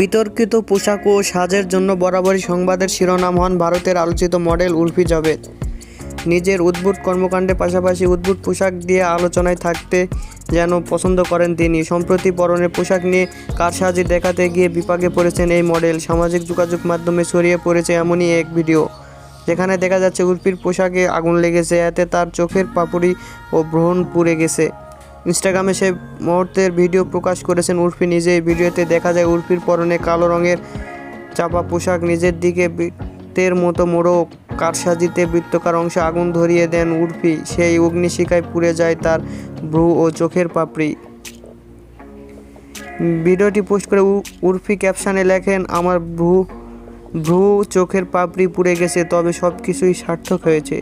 বিতর্কিত পোশাক ও সাজের জন্য বরাবরই সংবাদের শিরোনাম হন ভারতের আলোচিত মডেল উর্ফি জাভেদ। নিজের উদ্ভুত কর্মকাণ্ডের পাশাপাশি উদ্ভুত পোশাক দিয়ে আলোচনায় থাকতে যেন পছন্দ করেন তিনি। সম্প্রতি পরনের পোশাক নিয়ে কারসাজি দেখাতে গিয়ে বিপাকে পড়েছেন এই মডেল। সামাজিক যোগাযোগ মাধ্যমে ছড়িয়ে পড়েছে এমনই এক ভিডিও, যেখানে দেখা যাচ্ছে উর্ফির পোশাকে আগুন লেগেছে, এতে তার চোখের পাপড়ি ও ব্রহণ পুড়ে গেছে। ইনস্টাগ্রামে সেই মুহূর্তের ভিডিও প্রকাশ করেছেন উর্ফি। নিজে এই ভিডিওতে দেখা যায় উর্ফির পরনে কালো রঙের চাপা পোশাক, নিজের দিকে বৃত্তের মতো মোড়ো কারসাজিতে বৃত্তকার অংশে আগুন ধরিয়ে দেন উর্ফি। সেই অগ্নিশিখায় পুড়ে যায় তার ভ্রু ও চোখের পাপড়ি। ভিডিওটি পোস্ট করে উর্ফি ক্যাপশানে লেখেন, আমার ভ্রু ভ্রু, চোখের পাপড়ি পুড়ে গেছে, তবে সব কিছুই সার্থক হয়েছে।